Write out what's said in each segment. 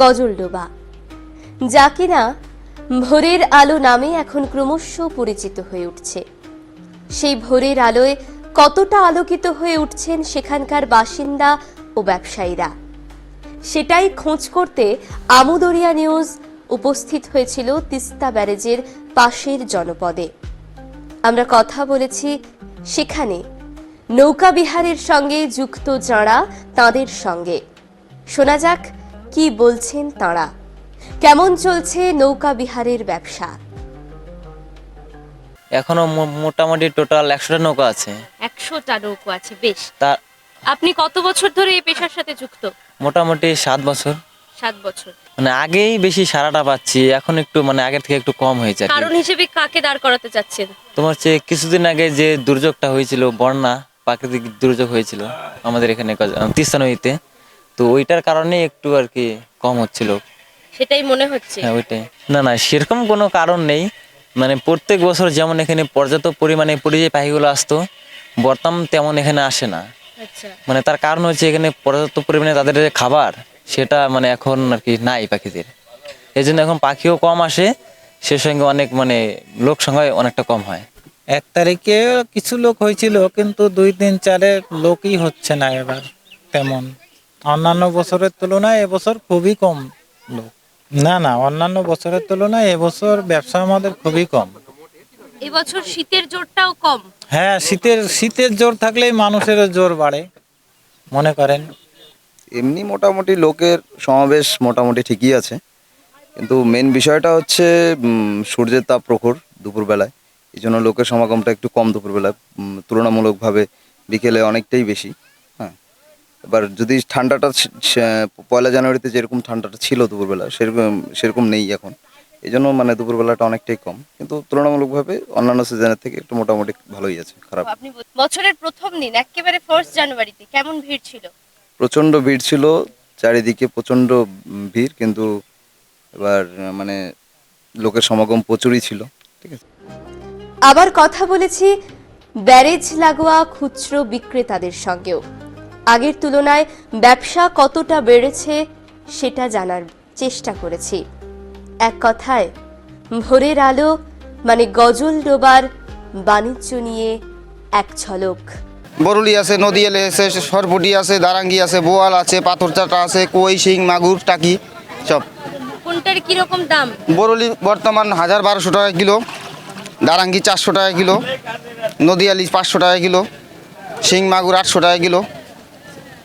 গজলডোবা যা কিনা ভোরের আলো নামে এখন ক্রমশ পরিচিত হয়ে উঠছে। সেই ভোরের আলোয় কতটা আলোকিত হয়ে উঠছেন সেখানকার বাসিন্দা ও ব্যবসায়ীরা। সেটাই খোঁজ করতে আমুদরিয়া নিউজ উপস্থিত হয়েছিল তিস্তা ব্যারেজের পাশের জনপদে। আমরা কথা বলেছি সেখানে নৌকা বিহারের সঙ্গে যুক্ত যাঁরা তাদের সঙ্গে। শোনা যাক কি বলছেন তাঁরা? কেমন চলছে নৌকা বিহারের ব্যবসা? এখনও মোটামুটি টোটাল একশোটা নৌকা আছে। একশোটা নৌকো আছে বেশ। তার আপনি কত বছর ধরে এই পেশার সাথে যুক্ত? মোটামুটি সাত বছর। সাত বছর। মানে আগেই বেশি সারাটা পাচ্ছি এখন একটু মানে আগের থেকে একটু কম হয়েছে কারণ হিসেবে কাকে দাঁড় করাতে চাচ্ছেন? তোমার হচ্ছে কিছুদিন আগে যে দুর্যোগটা হয়েছিল বন্যা প্রাকৃতিক দুর্যোগ হয়েছিল আমাদের এখানে তিস্তা নদীতে তো ওইটার কারণে একটু আর কি কম হচ্ছিল। সেটাই মনে হচ্ছে। হ্যাঁ ওইটাই। না না সেরকম কোনো কারণ নেই। মানে প্রত্যেক বছর যেমন এখানে পর্যাপ্ত পরিমাণে পরিযায়ী পাখিগুলো আসতো বর্তমান তেমন এখানে আসে না। আচ্ছা। মানে তার কারণ হচ্ছে এখানে পর্যাপ্ত পরিমাণে তাদের যে খাবার সেটা মানে এখন আর কি নাই পাখিদের। এই জন্য এখন পাখিও কম আসে সে সঙ্গে অনেক মানে লোক সংখ্যা অনেকটা কম হয়। এক তারিখে কিছু লোক হয়েছিল কিন্তু দুই তিন চারের লোকই হচ্ছে না এবার তেমন। অন্যান্য বছরের তুলনায় এবছর খুবই কম লোক। না না অন্যান্য বছরের তুলনায় এবছর ব্যবসা আমাদের খুবই কম। এবছর শীতের জোরটাও কম? হ্যাঁ শীতের শীতের জোর থাকলেই মানুষেরও জোর বাড়ে মনে করেন। এমনি মোটামুটি লোকের সমাবেশ মোটামুটি ঠিকই আছে। কিন্তু মেন বিষয়টা হচ্ছে উম, সূর্যের তাপ প্রখর দুপুরবেলায়। এই জন্য লোকের সমাগমটা একটু কম দুপুরবেলায় উম, তুলনামূলকভাবে বিকেলে অনেকটাই বেশি। এবার যদি ঠান্ডাটা পয়লা জানুয়ারিতে যেরকম ঠান্ডাটা ছিল দুপুরবেলা সেরকম সেরকম নেই এখন। এই জন্য মানে দুপুরবেলাটা অনেকটাই কম। কিন্তু তুলনামূলকভাবে অন্যান্য সিজনের থেকে একটু মোটামুটি ভালোই আছে খারাপ। আপনি বছরের প্রথম দিন একেবারে ফার্স্ট জানুয়ারিতে কেমন ভিড় ছিল? প্রচণ্ড ভিড় ছিল চারিদিকে প্রচণ্ড উম, ভিড় কিন্তু এবার মানে লোকের সমাগম প্রচুরই ছিল ঠিক আছে? আবার কথা বলেছি ব্যারেজ লাগোয়া খুচরো বিক্রেতাদের সঙ্গেও। আগের তুলনায় ব্যবসা কতটা বেড়েছে সেটা জানার চেষ্টা করেছি। এক কথায় ভোরের আলো মানে গজল ডোবার বাণিজ্য নিয়ে এক ঝলক। বরুলি আছে নদী এলে আছে সরপুটি আছে দারাঙ্গি আছে বোয়াল আছে পাথর চাটা আছে কই শিং মাগুর টাকি সব। কোনটার কি রকম দাম? বরুলি বর্তমান হাজার বারোশো টাকা কিলো দারাঙ্গি চারশো টাকা কিলো নদী আলি পাঁচশো টাকা কিলো শিং মাগুর আটশো টাকা কিলো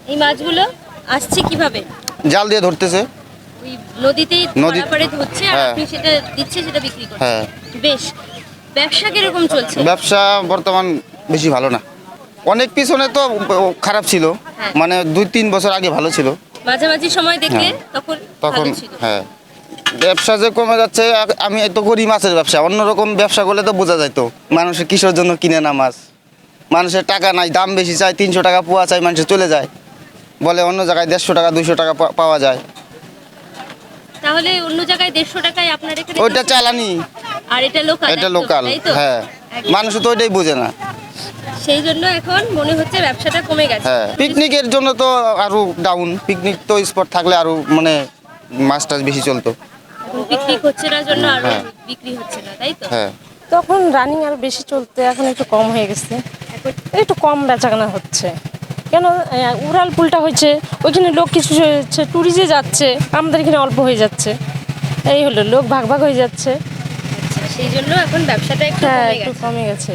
এই মাছগুলো আসছে কীভাবে? জাল দিয়ে ধরতেছে। ওই নদীতেই নদী- পাড়ে ধরছে আর হ্যাঁ। আপনি সেটা দিচ্ছে সেটা বিক্রি করছেন হ্যাঁ। বেশ। ব্যবসা কীরকম চলছে? ব্যবসা বর্তমান বেশি ভালো না। অনেক পিছনে তো খারাপ ছিল। হ্যাঁ। মানে দুই তিন বছর আগে ভালো ছিল। মাঝামাঝি সময় দেখলে হ্যাঁ। তখন তখন হ্যাঁ। ব্যবসা যে কমে যাচ্ছে আমি তো করি মাছের ব্যবসা। অন্যরকম ব্যবসা করলে তো বোঝা যায় তো মানুষের কিসের জন্য কিনে না মাছ? মানুষের টাকা নাই দাম বেশি চাই তিনশো টাকা পোয়া চাই মানুষের চলে যায়। বলে অন্য জায়গায় দেড়শো টাকা দুইশো টাকা পাওয়া যায়। তাহলে অন্য জায়গায় দেড়শো টাকায় আপনার এখানে ওইটা চালানি। আর এটা লোকাল এটা লোকাল হ্যাঁ। মানুষ তো ওইটাই বোঝে না। সেই জন্য এখন মনে হচ্ছে ব্যবসাটা কমে গেছে। হ্যাঁ পিকনিকের জন্য তো আরও ডাউন পিকনিক তো স্পট থাকলে আরও মানে মাছ টাছ বেশি চলতো। পিকনিক হচ্ছে না জন্য আরও হ্যাঁ। বিক্রি হচ্ছে না তাই তো? হ্যাঁ। তখন রানিং আর বেশি চলতে এখন একটু কম হয়ে গেছে। একটু কম বেচাকেনা হচ্ছে। কেন উড়াল পুলটা হয়েছে ওইখানে লোক কিছু হচ্ছে ট্যুরিজে যাচ্ছে আমাদের এখানে অল্প হয়ে যাচ্ছে। এই হলো লোক ভাগ ভাগ হয়ে যাচ্ছে। আচ্ছা, সেই জন্য এখন ব্যবসাটা একটু হ্যাঁ একটু কমে গেছে।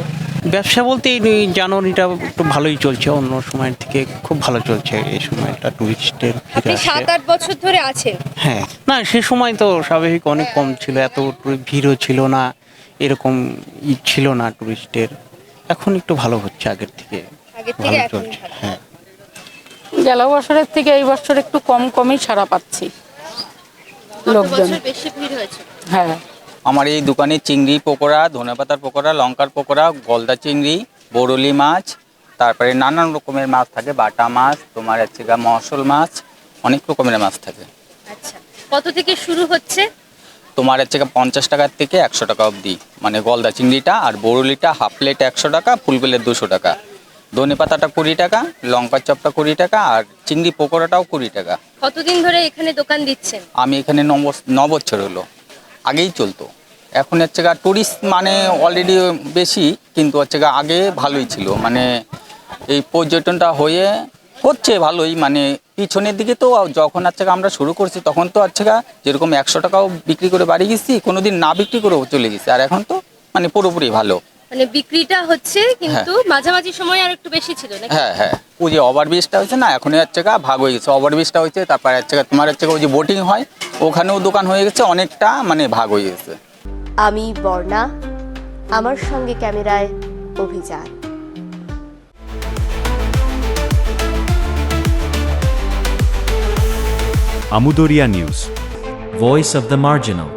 ব্যবসা বলতে এই জানুয়ারিটা একটু ভালোই চলছে অন্য সময়ের থেকে খুব ভালো চলছে এই সময়টা টুরিস্টের আপনি সাত আট বছর ধরে আছেন। হ্যাঁ না সে সময় তো স্বাভাবিক অনেক কম ছিল এত ভিড়ও ছিল না এরকম ই ছিল না টুরিস্টের এখন একটু ভালো হচ্ছে আগের থেকে আগের থেকে ভালো এখন চলছে হ্যাঁ। গেল বছরের থেকে এই বছর একটু কম কমই ছাড়া পাচ্ছি গত লোকজন। বেশি ভিড় হয়েছে। হ্যাঁ। আমার এই দোকানে চিংড়ি পকোড়া ধনেপাতার পকোড়া লঙ্কার পকোড়া গলদা চিংড়ি বরলি মাছ তারপরে নানান রকমের মাছ থাকে বাটা মাছ তোমার হচ্ছে গা মশল মাছ অনেক রকমের মাছ থাকে। আচ্ছা কত থেকে শুরু হচ্ছে? তোমার হচ্ছে গা পঞ্চাশ টাকার থেকে একশো টাকা অবধি। মানে গলদা চিংড়িটা আর বরলিটা হাফ প্লেট একশো টাকা ফুল প্লেট দুশো টাকা। ধনে পাতাটা কুড়ি টাকা লঙ্কার চপটা কুড়ি টাকা আর চিংড়ি পকোড়াটাও কুড়ি টাকা। কতদিন ধরে এখানে দোকান দিচ্ছেন? আমি এখানে ন বছ- ন বছর হলো। আগেই চলতো। এখন হচ্ছে গা টুরিস্ট মানে অলরেডি বেশি কিন্তু হচ্ছে গা আগে ভালোই ছিল। মানে এই পর্যটনটা হয়ে হচ্ছে ভালোই। মানে পিছনের দিকে তো যখন হচ্ছে গা আমরা শুরু করছি তখন তো হচ্ছে গা যেরকম একশো টাকাও বিক্রি করে বাড়ি গেছি কোনোদিন না বিক্রি করেও চলে গেছি। আর এখন তো মানে পুরোপুরি ভালো। মানে বিক্রিটা হচ্ছে কিন্তু মাঝামাঝি সময় আর একটু বেশি ছিল নাকি? হ্যাঁ হ্যাঁ। ওই যে ওভারব্রিজটা হয়েছে না এখন হচ্ছে গা ভাগ হয়ে গেছে। ওভারব্রিজটা হয়েছে তারপরে হচ্ছে তোমার হচ্ছে ওই যে বোটিং হয় ওখানেও দোকান হয়ে গেছে অনেকটা মানে ভাগ হয়ে গেছে। আমি বর্ণা আমার সঙ্গে ক্যামেরায় অভিযান। Amudoria News. Voice of the Marginal.